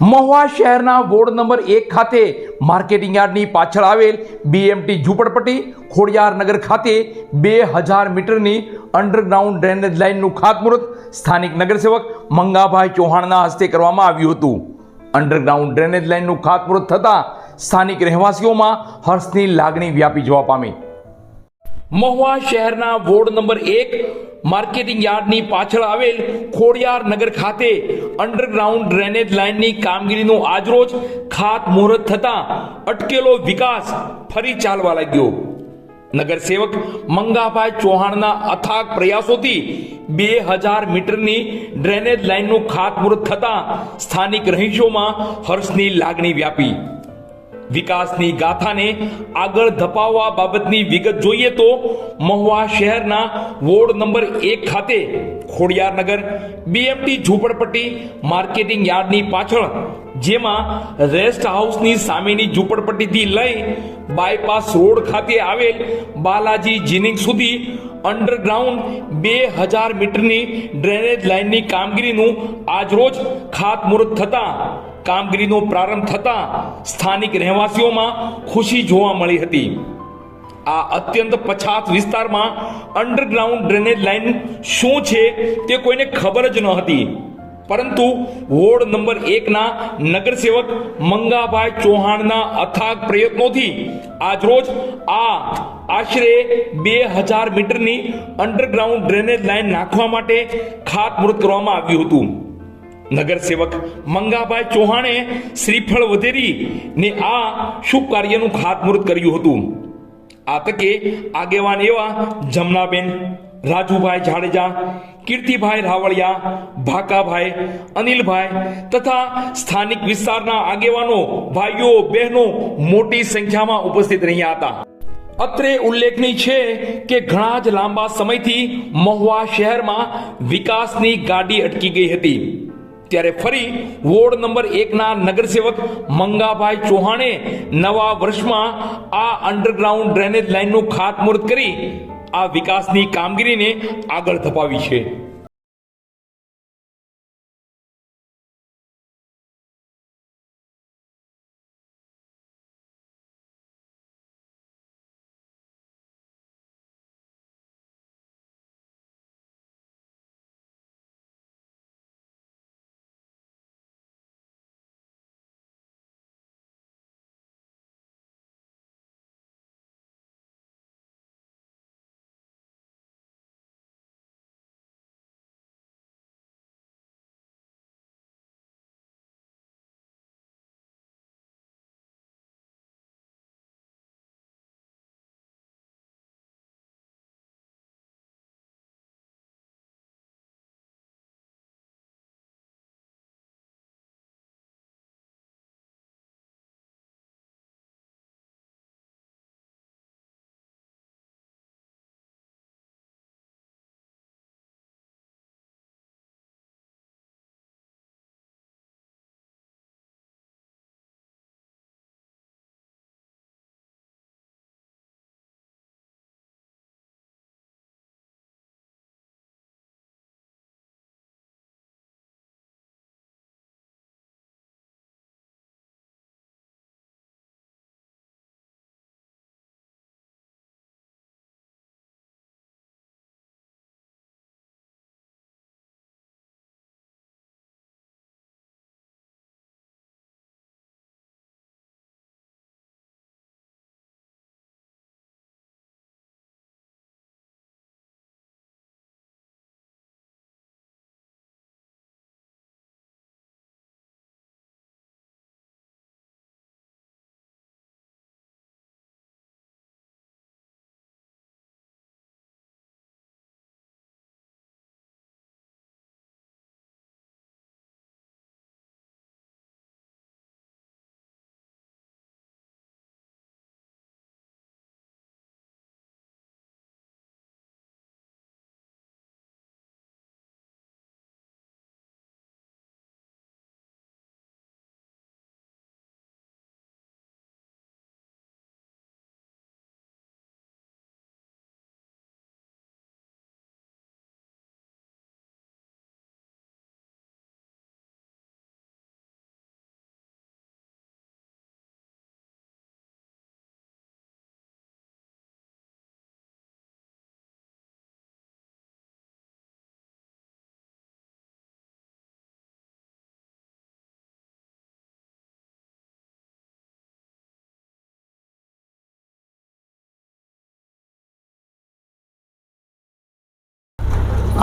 મહુવા શહેરના ward number એક ખાતે માર્કેટિંગ યાર્ડની પાછળ આવેલ બીએમટી ઝૂંપડપટ્ટી ખોડિયારનગર ખાતે બે હજાર મીટરની અંડરગ્રાઉન્ડ ડ્રેનેજ લાઇનનું ખાતમુહૂર્ત સ્થાનિક નગરસેવક મંગાભાઈ ચૌહાણના હસ્તે કરવામાં આવ્યું હતું. અંડરગ્રાઉન્ડ ડ્રેનેજ લાઇનનું ખાતમુહૂર્ત થતાં સ્થાનિક રહેવાસીઓમાં હર્ષની લાગણી વ્યાપી જવા પામી. મહુવા શહેરના વોર્ડ નંબર એક માર્કેટિંગ યાર્ડની પાછળ આવેલ ખોડિયાર નગર ખાતે અંડરગ્રાઉન્ડ ડ્રેનેજ લાઇનની કામગીરીનું આજરોજ ખાત મુહૂર્ત થતાં અટકેલો વિકાસ ફરી ચાલવા લાગ્યો. નગરસેવક મંગાભાઈ ચૌહાણના અથાગ પ્રયાસોથી બે હજાર મીટરની ડ્રેનેજ લાઇનનું ખાતમુહૂર્ત થતાં સ્થાનિક રહીશોમાં હર્ષની લાગણી વ્યાપી. વિકાસની ગાથાને આગળ ધપાવવા બાબતની વિગત જોઈએ તો મહુવા શહેરના વોર્ડ નંબર એક ખાતે ખોડિયારનગર બીએમટી ઝૂંપડપટ્ટી માર્કેટિંગ યાર્ડની પાછળ, જેમાં રેસ્ટ હાઉસની સામેની ઝૂંપડપટ્ટીથી લઈ બાયપાસ રોડ ખાતે આવેલ બાલાજી જીનિંગ સુધી અંડરગ્રાઉન્ડ બે હજાર મીટરની ડ્રેનેજ લાઇનની કામગીરીનું આજરોજ ખાતમુહૂર્ત થતાં કામગીરીનો પ્રારંભ થતાં સ્થાનિક રહેવાસીઓમાં ખુશી જોવા મળી હતી. આ અત્યંત પછાત વિસ્તારમાં અંડરગ્રાઉન્ડ ડ્રેનેજ લાઇન શું છે તે કોઈને ખબર જ ન હતી. પરંતુ વોર્ડ નંબર એકના નગરસેવક મંગાભાઈ ચૌહાણના અથાગ પ્રયત્નોથી આજરોજ આ આશરે બે હજાર મીટરની અંડરગ્રાઉન્ડ ડ્રેનેજ લાઇન નાખવા માટે ખાતમુહૂર્ત કરવામાં આવ્યું હતું. નગરસેવક મંગાભાઈ ચૌહાણે શ્રીફળ વધેરી ને આ શુભ કાર્યનું ખાતમુહૂર્ત કર્યું હતું. આ તકે આગેવાન એવા જમનાબેન, રાજુભાઈ જાડેજા, કીર્તિભાઈ રાવળિયા, ભાકાભાઈ, અનિલભાઈ તથા સ્થાનિક વિસ્તારના આગેવાનો, ભાઈઓ, બહેનો મોટી સંખ્યામાં ઉપસ્થિત રહ્યા હતા. અત્રે ઉલ્લેખનીય છે કે ઘણા જ લાંબા સમયથી મહુવા શહેરમાં વિકાસની ગાડી અટકી ગઈ હતી. ત્યારે ફરી વોર્ડ નંબર એકના નગરસેવક મંગાભાઈ ચૌહાણે નવા વર્ષમાં આ અંડરગ્રાઉન્ડ ડ્રેનેજ લાઇનનું ખાતમુહૂર્ત કરી આ વિકાસની કામગીરીને આગળ ધપાવી છે.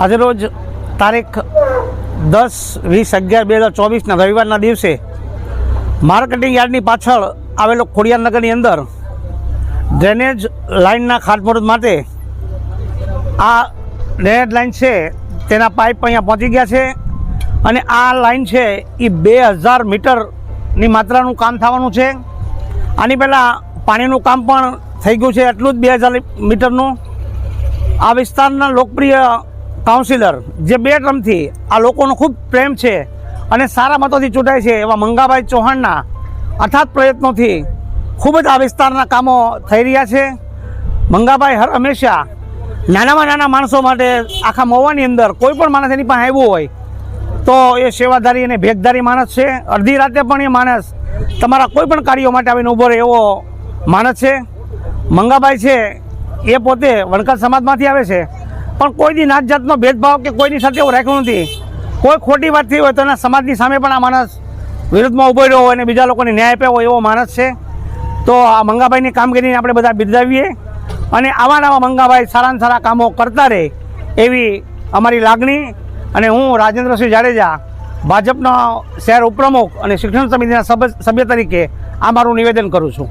આજરોજ તારીખ દસ વીસ અગિયાર બે હજાર ચોવીસના રવિવારના દિવસે માર્કેટિંગ યાર્ડની પાછળ આવેલો ખોડિયારનગરની અંદર ડ્રેનેજ લાઇનના ખાતમુહૂર્ત માટે આ ડ્રેનેજ લાઇન છે તેના પાઇપ અહીંયા પહોંચી ગયા છે અને આ લાઇન છે એ બે હજાર મીટરની માત્રાનું કામ થવાનું છે. આની પહેલાં પાણીનું કામ પણ થઈ ગયું છે, એટલું જ બે હજાર મીટરનું. આ વિસ્તારના લોકપ્રિય કાઉન્સિલર જે બે ટર્મથી આ લોકોનો ખૂબ પ્રેમ છે અને સારા મતોથી ચૂંટાય છે એવા મંગાભાઈ ચૌહાણના અથાત પ્રયત્નોથી ખૂબ જ આ વિસ્તારના કામો થઈ રહ્યા છે. મંગાભાઈ હર હંમેશા નાનામાં નાના માણસો માટે આખા મહુવાની અંદર કોઈ પણ માણસ એની પાસે આવ્યું હોય તો એ સેવાધારી અને ભેગધારી માણસ છે. અડધી રાતે પણ એ માણસ તમારા કોઈ પણ કાર્યો માટે આવીને ઊભો રહે એવો માણસ છે. મંગાભાઈ છે એ પોતે વણકર સમાજમાંથી આવે છે. પણ કોઈ દી નાત જાતનો ભેદભાવ કે કોઈની સાથે એવું રાખ્યું નથી. કોઈ ખોટી વાત થઈ હોય તો એના સમાજની સામે પણ આ માણસ વિરુદ્ધમાં ઊભો રહ્યો હોય અને બીજા લોકોને ન્યાય આપ્યો હોય એવો માણસ છે. તો આ મંગાભાઈની કામગીરીને આપણે બધા બિરદાવીએ અને આવા નવા મંગાભાઈ સારા સારા કામો કરતા રહે એવી અમારી લાગણી અને હું રાજેન્દ્રસિંહ જાડેજા, ભાજપના શહેર ઉપપ્રમુખ અને શિક્ષણ સમિતિના સભ્ય તરીકે આ મારું નિવેદન કરું છું.